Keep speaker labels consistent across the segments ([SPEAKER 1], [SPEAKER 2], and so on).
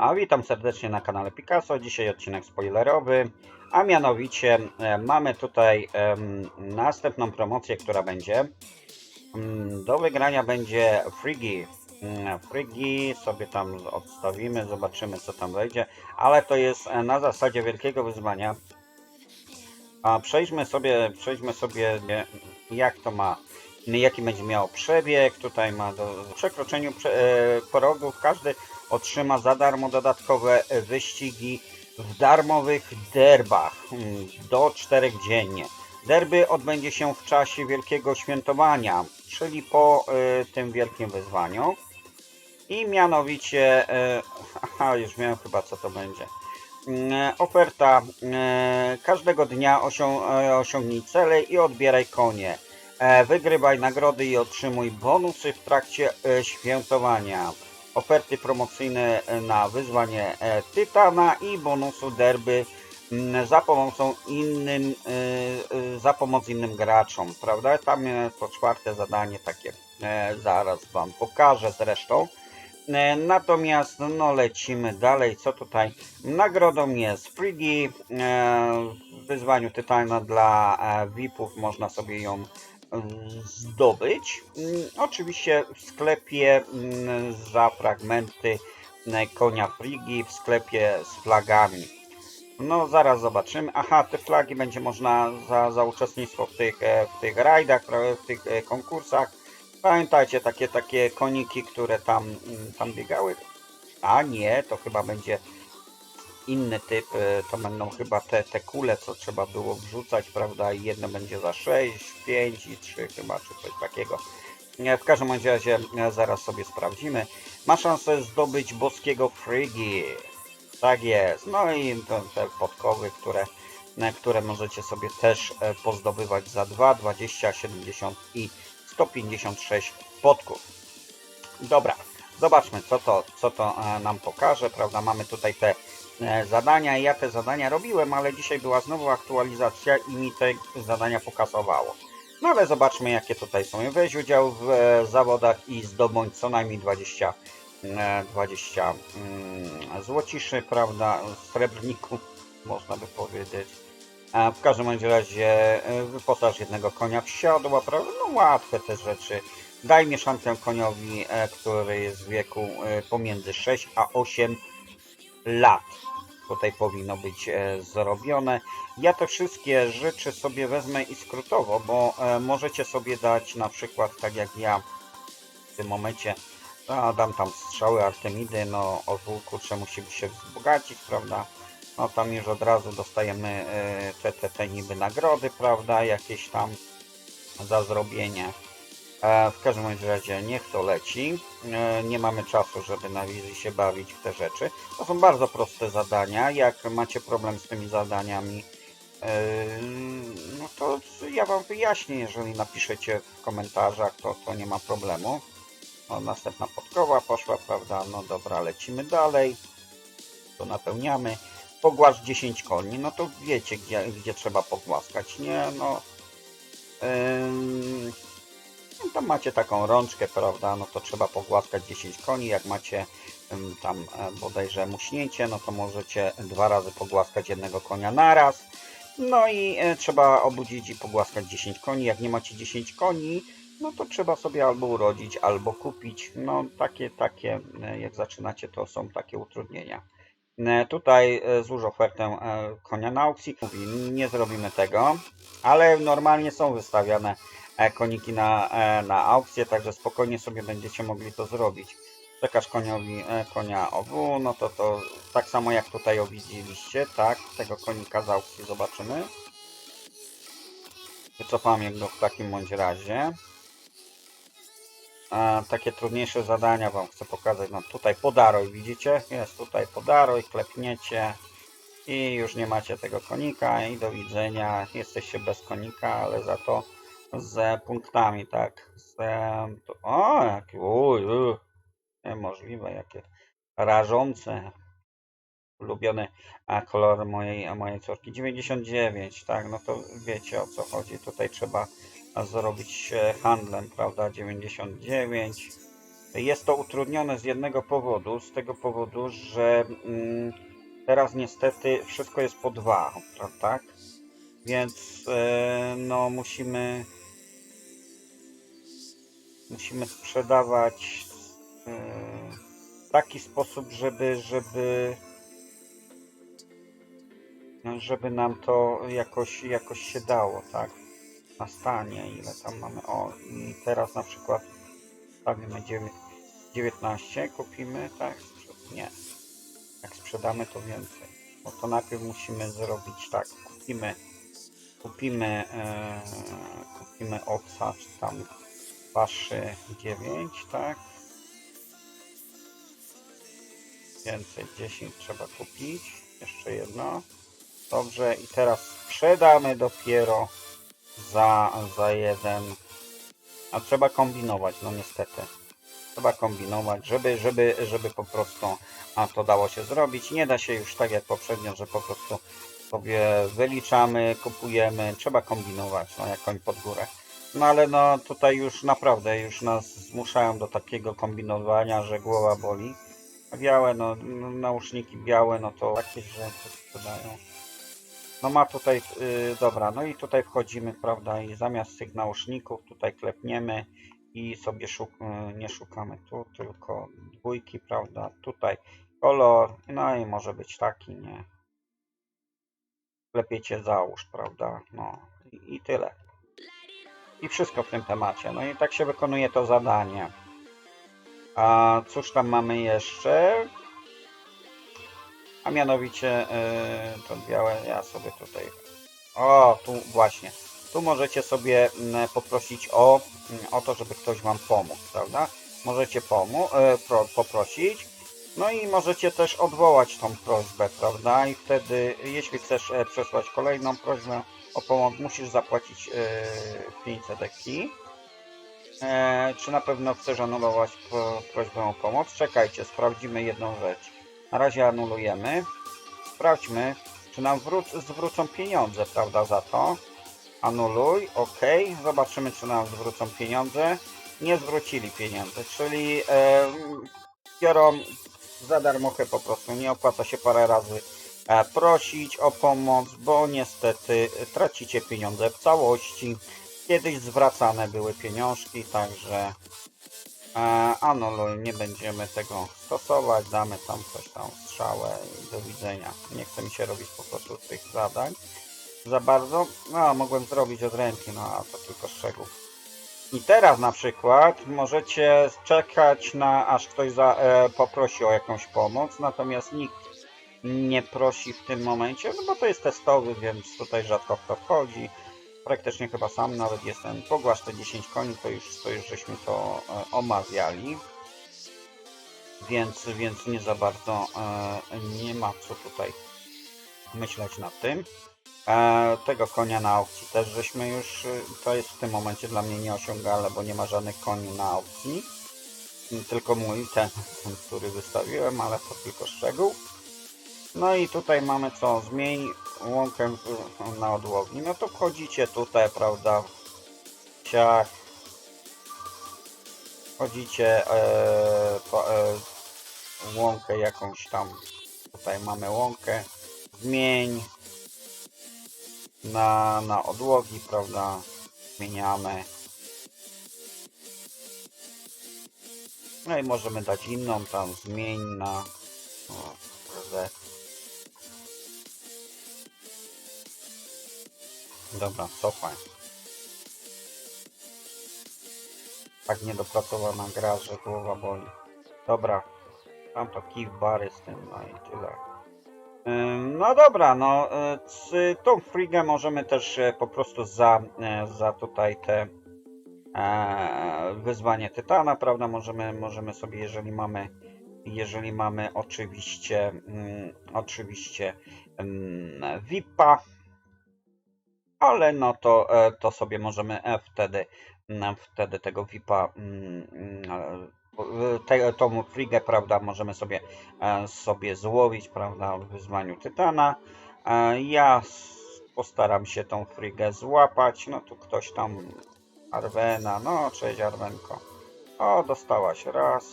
[SPEAKER 1] A witam serdecznie na kanale Picasso. Dzisiaj odcinek spoilerowy, a mianowicie e, mamy tutaj następną promocję, która będzie. Mm, Do wygrania będzie Frigi. Mm, Frigi sobie tam odstawimy, zobaczymy co tam wejdzie, ale to jest e, na zasadzie wielkiego wyzwania. A przejdźmy sobie, przejdźmy sobie nie, jak to ma, jaki będzie miało przebieg. Tutaj ma do przekroczeniu prze, e, porogów każdy otrzyma za darmo dodatkowe wyścigi w darmowych derbach mm, do 4 dziennie. Derby odbędzie się w czasie wielkiego świętowania, czyli po e, tym wielkim wyzwaniu. I mianowicie, aha, już wiem chyba co to będzie. Mm, Oferta e, każdego dnia osią, e, osiągnij cele i odbieraj konie. E, Wygrywaj nagrody i otrzymuj bonusy w trakcie e, świętowania. Oferty promocyjne e, na wyzwanie e, Tytana i bonusu derby za pomocą innym, e, za pomoc innym graczom, prawda? Tam to czwarte zadanie takie zaraz Wam pokażę zresztą. Natomiast no lecimy dalej, co tutaj nagrodą jest Frigi e, w wyzwaniu Tytana dla VIP-ów można sobie ją zdobyć. Mm, Oczywiście w sklepie mm, za fragmenty konia Frigi, w sklepie z flagami. No zaraz zobaczymy. Aha, te flagi będzie można za, za uczestnictwo w tych, e, w tych rajdach, w tych e, konkursach. Pamiętajcie, takie, takie koniki, które tam, mm, tam biegały. A nie, to chyba będzie inny typ. e, To będą chyba te, te kule, co trzeba było wrzucać, prawda? I jedno będzie za 6, 5 i 3 chyba, czy coś takiego. Nie, W każdym razie e, zaraz sobie sprawdzimy. Ma szansę zdobyć boskiego Frigi. Tak jest. No i te, podkowy, które, e, które możecie sobie też e, pozdobywać za 2, 20, 70 i 156 podków. Dobra, zobaczmy co to, co to e, nam pokaże, prawda? Mamy tutaj te e, zadania. Ja te zadania robiłem, ale dzisiaj była znowu aktualizacja i mi te zadania pokasowało. No ale zobaczmy jakie tutaj są. Weź udział w e, zawodach i zdobądź co najmniej 20, e, 20 mm, złociszy, prawda? Srebrników, można by powiedzieć. A w każdym razie e, wyposaż jednego konia w siodła, prawda? No łatwe te rzeczy. Daj mieszankę koniowi, e, który jest w wieku e, pomiędzy 6 a 8 lat. Tutaj powinno być e, zrobione. Ja te wszystkie rzeczy sobie wezmę i skrótowo, bo e, możecie sobie dać na przykład tak jak ja w tym momencie a, dam tam strzały Artemidy, no orzeł kurczę musi się wzbogacić, prawda? No tam już od razu dostajemy e, te, te, te niby nagrody, prawda? Jakieś tam za zrobienie. W każdym razie niech to leci. E, Nie mamy czasu, żeby na wizji się bawić w te rzeczy. To są bardzo proste zadania. Jak macie problem z tymi zadaniami, e, no to ja Wam wyjaśnię, jeżeli napiszecie w komentarzach, to, to nie ma problemu. O, następna podkowa poszła, prawda? No dobra, lecimy dalej. To napełniamy. Pogłasz 10 koni, no to wiecie, gdzie, gdzie trzeba pogłaskać, nie? No, ym, no tam macie taką rączkę, prawda? No to trzeba pogłaskać 10 koni. Jak macie tam e, bodajże muśnięcie, no to możecie dwa razy pogłaskać jednego konia naraz. No i e, trzeba obudzić i pogłaskać 10 koni. Jak nie macie 10 koni, no to trzeba sobie albo urodzić, albo kupić. No takie, takie, e, jak zaczynacie, to są takie utrudnienia. Tutaj złóż ofertę konia na aukcji. Mówi, nie zrobimy tego, ale normalnie są wystawiane koniki na, e, na aukcję, także spokojnie sobie będziecie mogli to zrobić. Przekaż koniowi e, konia OW, no to to tak samo jak tutaj o widzieliście, tak, tego konika z aukcji zobaczymy. Wycofamy go w takim bądź razie. E, takie trudniejsze zadania Wam chcę pokazać. No tutaj podaruj, widzicie? Jest tutaj podaruj, klepniecie i już nie macie tego konika i do widzenia. Jesteście bez konika, ale za to z punktami, tak? Z, o, jakie, uj, uj, niemożliwe, jakie rażące. Ulubiony a, kolor mojej, mojej córki 99, tak? No to wiecie o co chodzi. Tutaj trzeba zrobić e, handlem, prawda? 99. Jest to utrudnione z jednego powodu, z tego powodu, że mm, teraz niestety wszystko jest po dwa, prawda? tak? Więc e, no musimy musimy sprzedawać e, w taki sposób, żeby żeby no, żeby nam to jakoś jakoś się dało, tak? Na stanie, ile tam mamy? O, i teraz na przykład stawimy 9, 19, kupimy, tak? Nie. Jak sprzedamy to więcej. No to najpierw musimy zrobić tak, kupimy kupimy e, kupimy oca, czy tam 2, 3, 9, tak? Więcej, 10 trzeba kupić. Jeszcze jedno. Dobrze, i teraz sprzedamy dopiero za, za jeden. A trzeba kombinować, no niestety. Trzeba kombinować, żeby, żeby, żeby po prostu a to dało się zrobić. Nie da się już tak jak poprzednio, że po prostu sobie wyliczamy, kupujemy. Trzeba kombinować, no jak koń pod górę. No ale no tutaj już naprawdę już nas zmuszają do takiego kombinowania, że głowa boli. A Białe, no, no nauszniki białe, no to takie, że sprzedają. No ma tutaj, yy, dobra, no i tutaj wchodzimy, prawda, i zamiast tych nauszników tutaj klepniemy i sobie szuk yy, nie szukamy tu, tylko dwójki, prawda, tutaj kolor, no i może być taki, nie. Lepiej załóż, prawda, no i, i tyle. I wszystko w tym temacie. No i tak się wykonuje to zadanie. A cóż tam mamy jeszcze? A mianowicie yy, to białe, ja sobie tutaj. O, tu właśnie. Tu możecie sobie mm, poprosić o, mm, o to, żeby ktoś Wam pomógł, prawda? Możecie pomóc, pro, poprosić. No i możecie też odwołać tą prośbę, prawda? I wtedy, jeśli chcesz e, przesłać kolejną prośbę o pomoc, musisz zapłacić e, 500 eki. E, czy na pewno chcesz anulować pro, prośbę o pomoc? Czekajcie, sprawdzimy jedną rzecz. Na razie anulujemy. Sprawdźmy, czy nam wró- zwrócą pieniądze, prawda, za to. Anuluj, ok. Zobaczymy, czy nam zwrócą pieniądze. Nie zwrócili pieniędzy, czyli e, biorą za darmochę po prostu. Nie opłaca się parę razy e, prosić o pomoc, bo niestety tracicie pieniądze w całości. Kiedyś zwracane były pieniążki, także e, anuluj, nie będziemy tego stosować, damy tam coś tam strzałę i do widzenia. Nie chce mi się robić po prostu tych zadań za bardzo. No, mogłem zrobić od ręki, no a to tylko szczegół. I teraz na przykład możecie czekać na aż ktoś za, e, poprosi o jakąś pomoc, natomiast nikt nie prosi w tym momencie, no bo to jest testowy, więc tutaj rzadko kto wchodzi. Praktycznie chyba sam nawet jestem. Pogłasz te 10 koni, to już, to już żeśmy to e, omawiali. Więc, więc nie za bardzo e, nie ma co tutaj myśleć nad tym. E, tego konia na aukcji też żeśmy już, y, to jest w tym momencie dla mnie nieosiągalne, bo nie ma żadnych koni na aukcji. Tylko mój, ten, który wystawiłem, ale to tylko szczegół. No i tutaj mamy co, zmień łąkę na odłowni. No to wchodzicie tutaj, prawda, w siach. Wchodzicie e, po, e, łąkę jakąś tam, tutaj mamy łąkę. Zmień na, na odłogi, prawda? Zmieniamy. No i możemy dać inną tam, zmień na o. Dobra, cofaj. Tak niedopracowana gra, że głowa boli. Dobra, tam to kij w bary z tym, no i tyle. No dobra, no y, z tą frigę możemy też e, po prostu za, e, za tutaj te e, wyzwanie tytana, prawda? Możemy, możemy sobie, jeżeli mamy, jeżeli mamy oczywiście, mm, oczywiście mm, VIP-a, ale no to, to sobie możemy wtedy, mm, wtedy tego VIP-a te, tą frigę, prawda, możemy sobie, e, sobie złowić, prawda, w wyzwaniu Tytana. E, Ja postaram się tą frigę złapać, no tu ktoś tam, Arwena, no cześć Arwenko. O, dostałaś raz.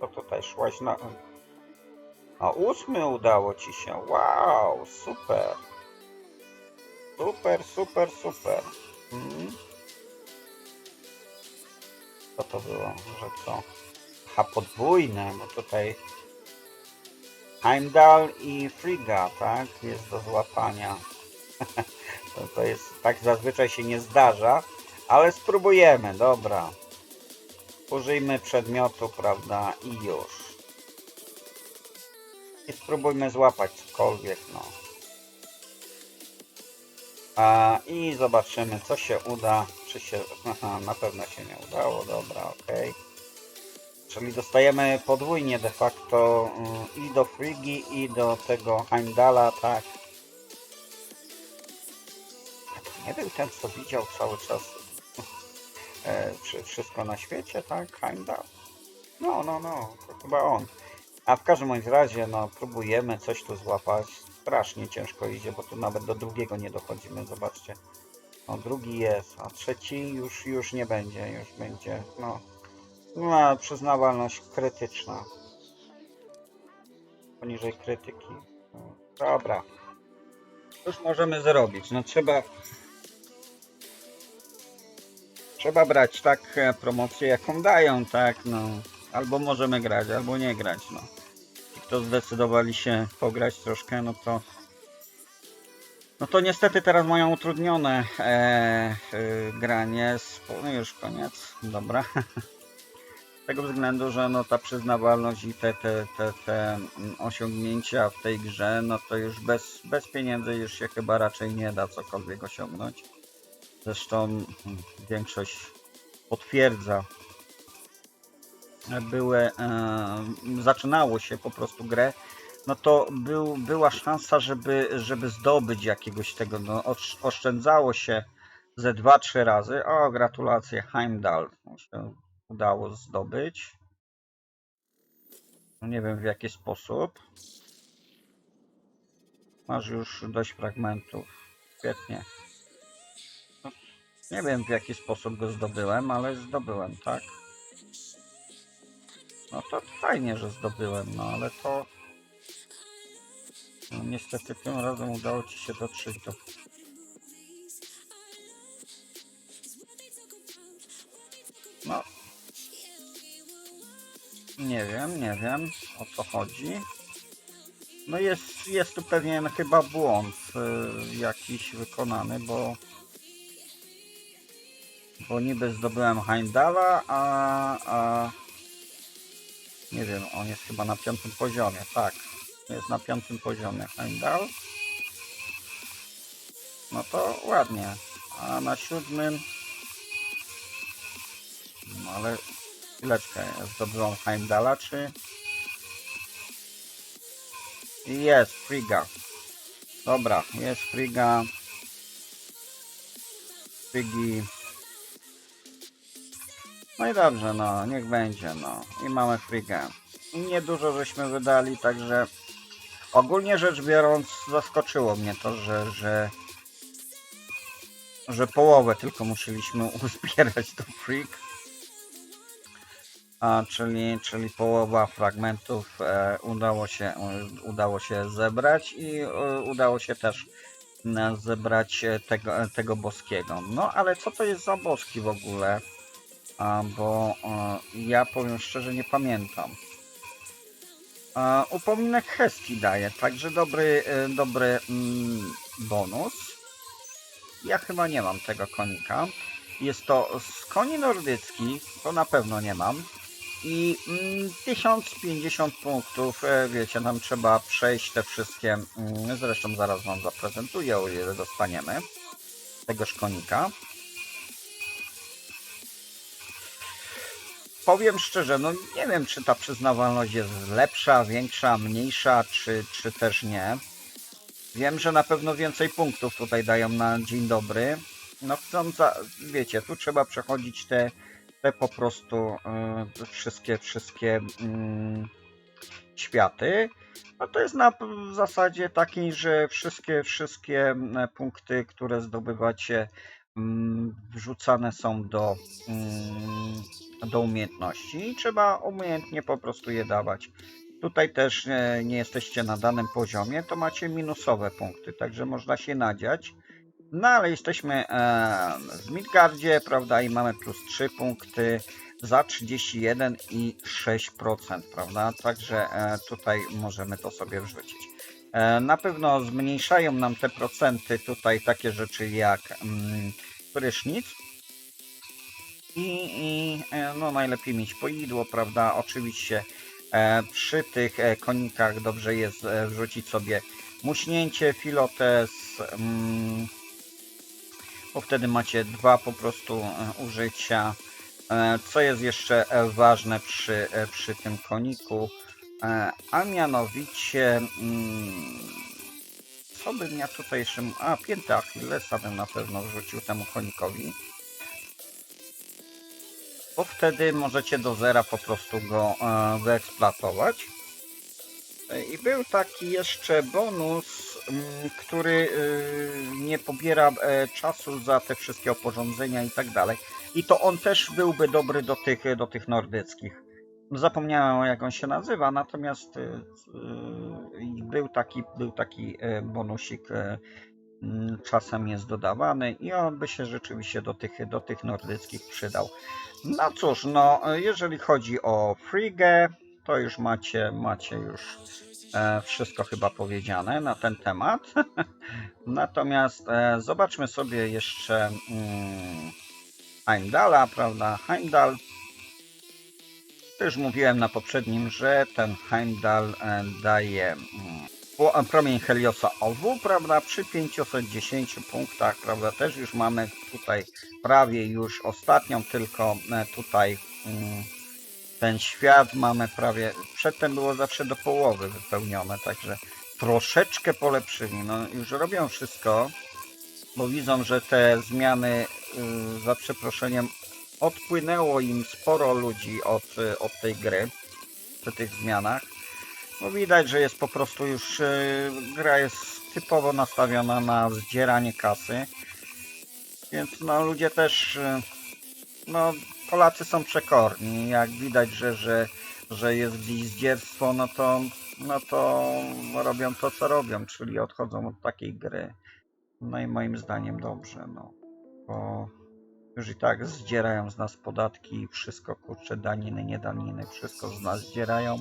[SPEAKER 1] To tutaj szłaś na... A ósmy udało ci się. Wow, super. Super, super, super. Mhm. To było? Że co? A podwójne, bo tutaj Heimdall i Frigga, tak? Jest do złapania. to, to jest, tak zazwyczaj się nie zdarza, ale spróbujemy, dobra. Użyjmy przedmiotu, prawda, i już. I spróbujmy złapać cokolwiek, no. A, I zobaczymy, co się uda. Czy się. Aha, na pewno się nie udało, dobra, ok. Czyli dostajemy podwójnie de facto mm, i do Frigi, i do tego Heimdala, tak. To nie był ten, co widział cały czas e, wszy- wszystko na świecie, tak? Heimdall. No, no, no, chyba on. A w każdym bądź razie, no, próbujemy coś tu złapać. Strasznie ciężko idzie, bo tu nawet do drugiego nie dochodzimy, zobaczcie. No, drugi jest, a trzeci już, już nie będzie, już będzie, no. No, przyznawalność krytyczna. Poniżej krytyki. Dobra. Cóż możemy zrobić? No trzeba... Trzeba brać tak e, promocję, jaką dają, tak, no. Albo możemy grać, albo nie grać, no. Ci, kto zdecydowali się pograć troszkę, no to... No to niestety teraz mają utrudnione e, e, granie. Z, no już koniec, dobra. Z tego względu, że no ta przyznawalność i te, te, te, te osiągnięcia w tej grze, no to już bez, bez pieniędzy już się chyba raczej nie da cokolwiek osiągnąć. Zresztą mm, większość potwierdza. Były, e, zaczynało się po prostu grę, no to był, była szansa, żeby, żeby zdobyć jakiegoś tego, no osz- oszczędzało się ze 2-3 razy. O, gratulacje, Heimdall się udało zdobyć. No Nie wiem w jaki sposób. Masz już dość fragmentów. Świetnie. Nie wiem w jaki sposób go zdobyłem, ale zdobyłem, tak? No to fajnie, że zdobyłem, no ale to... No niestety tym razem udało Ci się dotrzeć do... No. Nie wiem, nie wiem o co chodzi. No jest, jest tu pewien chyba błąd y, jakiś wykonany, bo bo niby zdobyłem Heimdalla, a, a nie wiem, on jest chyba na piątym poziomie, tak. Jest na piątym poziomie Heimdall. No to ładnie. A na siódmym no ale chwileczkę, ja zdobyłam Heimdalla, czy... Jest, Friga. Dobra, jest Friga. Frigi. No i dobrze, no, niech będzie, no. I mamy Frigę. Niedużo żeśmy wydali, także ogólnie rzecz biorąc zaskoczyło mnie to, że, że że połowę tylko musieliśmy uzbierać do Freak. A, czyli, czyli połowa fragmentów e, udało, się, e, udało się zebrać i e, udało się też e, zebrać e, tego, e, tego boskiego. No ale co to jest za boski w ogóle? A, bo e, ja powiem szczerze nie pamiętam. Upominek Hesti daje, także dobry, e, dobry mm, bonus. Ja chyba nie mam tego konika. Jest to z koni nordyckich, to na pewno nie mam. I mm, 1050 punktów, e, wiecie, nam trzeba przejść te wszystkie, mm, zresztą zaraz Wam zaprezentuję, o ile dostaniemy tegoż konika. Powiem szczerze, no nie wiem, czy ta przyznawalność jest lepsza, większa, mniejsza, czy, czy też nie. Wiem, że na pewno więcej punktów tutaj dają na dzień dobry. No chcą, wiecie, tu trzeba przechodzić te, te po prostu y, wszystkie, wszystkie mm, światy. No to jest na w zasadzie takiej, że wszystkie, wszystkie mm, punkty, które zdobywacie mm, wrzucane są do, mm, do umiejętności i trzeba umiejętnie po prostu je dawać. Tutaj też e, nie jesteście na danym poziomie, to macie minusowe punkty, także można się nadziać. No ale jesteśmy e, w Midgardzie, prawda, i mamy plus 3 punkty za 31 i 6%, prawda? Także e, tutaj możemy to sobie wrzucić. Na pewno zmniejszają nam te procenty tutaj takie rzeczy jak mm, prysznic. I, i e, no najlepiej mieć poidło, prawda? Oczywiście e, przy tych e, konikach dobrze jest wrzucić sobie muśnięcie, filotes, mm, bo wtedy macie dwa po prostu użycia. Co jest jeszcze ważne przy, przy tym koniku, a mianowicie mm, co bym ja tutaj jeszcze... A, piętę Achillesa bym na pewno wrzucił temu konikowi. Bo wtedy możecie do zera po prostu go e, wyeksploatować. E, I był taki jeszcze bonus, mm, który y, nie pobiera e, czasu za te wszystkie oporządzenia i tak dalej. I to on też byłby dobry do tych, do tych nordyckich. Zapomniałem jak on się nazywa, natomiast był taki, był taki e, bonusik e, czasem jest dodawany i on by się rzeczywiście do tych, do tych nordyckich przydał. No cóż, no jeżeli chodzi o Frigę, to już macie, macie już e, wszystko chyba powiedziane na ten temat. Natomiast e, zobaczmy sobie jeszcze mm, Heimdala, prawda? Heimdal. Już mówiłem na poprzednim, że ten Heimdal e, daje mm, promień Heliosa OW, prawda? Przy 510 punktach, prawda? Też już mamy tutaj prawie już ostatnią, tylko e, tutaj mm, ten świat mamy prawie, przedtem było zawsze do połowy wypełnione, także troszeczkę polepszyli. No już robią wszystko, bo widzą, że te zmiany y, za przeproszeniem odpłynęło im sporo ludzi od, y, od tej gry przy tych zmianach. No widać, że jest po prostu już y, gra jest typowo nastawiona na zdzieranie kasy. Więc no ludzie też y, no Polacy są przekorni. Jak widać, że, że, że jest gdzieś zdzierstwo, no to no to robią to co robią, czyli odchodzą od takiej gry. No i moim zdaniem dobrze, no. Bo już i tak zdzierają z nas podatki, wszystko kurczę, daniny, nie daniny, wszystko z nas zdzierają.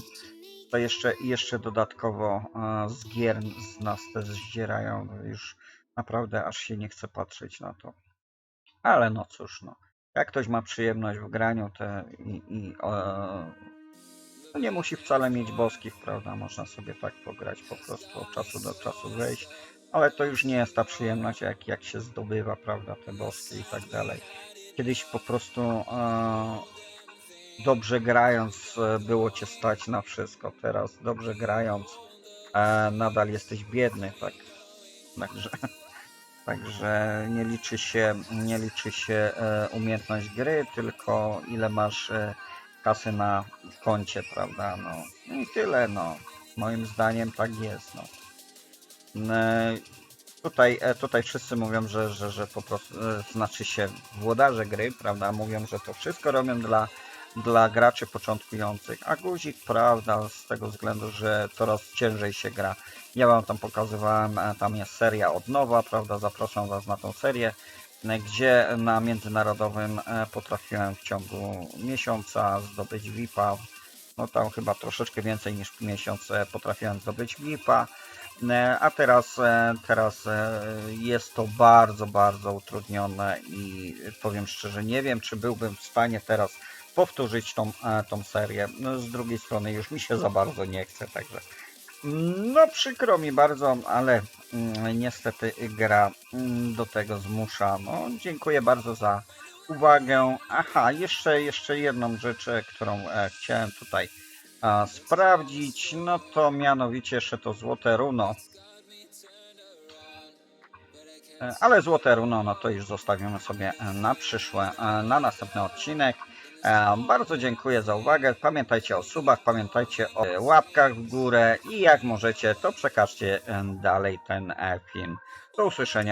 [SPEAKER 1] To jeszcze, jeszcze dodatkowo e, z gier z nas też zdzierają. No Już naprawdę aż się nie chce patrzeć na to. Ale no cóż, no. Jak ktoś ma przyjemność w graniu te i, i e, nie musi wcale mieć boskich, prawda? Można sobie tak pograć po prostu od czasu do czasu wejść. Ale to już nie jest ta przyjemność, jak, jak się zdobywa, prawda, te boskie i tak dalej. Kiedyś po prostu e, dobrze grając e, było cię stać na wszystko. Teraz dobrze grając e, nadal jesteś biedny, tak. Także, także nie liczy się, nie liczy się e, umiejętność gry, tylko ile masz kasy na koncie, prawda? No i tyle, no. Moim zdaniem tak jest, no. Tutaj, tutaj wszyscy mówią, że, że, że po prostu, znaczy się włodarze gry, prawda, mówią, że to wszystko robią dla, dla graczy początkujących, a guzik, prawda, z tego względu, że coraz ciężej się gra. Ja wam tam pokazywałem, e, tam jest seria od nowa, prawda, zapraszam was na tą serię, e, gdzie na międzynarodowym e, potrafiłem w ciągu miesiąca zdobyć VIP-a, no tam chyba troszeczkę więcej niż miesiąc potrafiłem zdobyć VIP-a, A. Teraz, teraz jest to bardzo, bardzo utrudnione i powiem szczerze, nie wiem, czy byłbym w stanie teraz powtórzyć tą, e, tą serię. No, z drugiej strony już mi się za bardzo nie chce, także no przykro mi bardzo, ale mm, niestety gra mm, do tego zmusza. No, dziękuję bardzo za uwagę. Aha, jeszcze, jeszcze jedną rzecz, którą e, chciałem tutaj sprawdzić, no to mianowicie jeszcze to złote runo. E, Ale złote runo, no to już zostawimy sobie na przyszłe, na następny odcinek. E, Bardzo dziękuję za uwagę. Pamiętajcie o subach, pamiętajcie o łapkach w górę i jak możecie, to przekażcie dalej ten e, film. Do usłyszenia.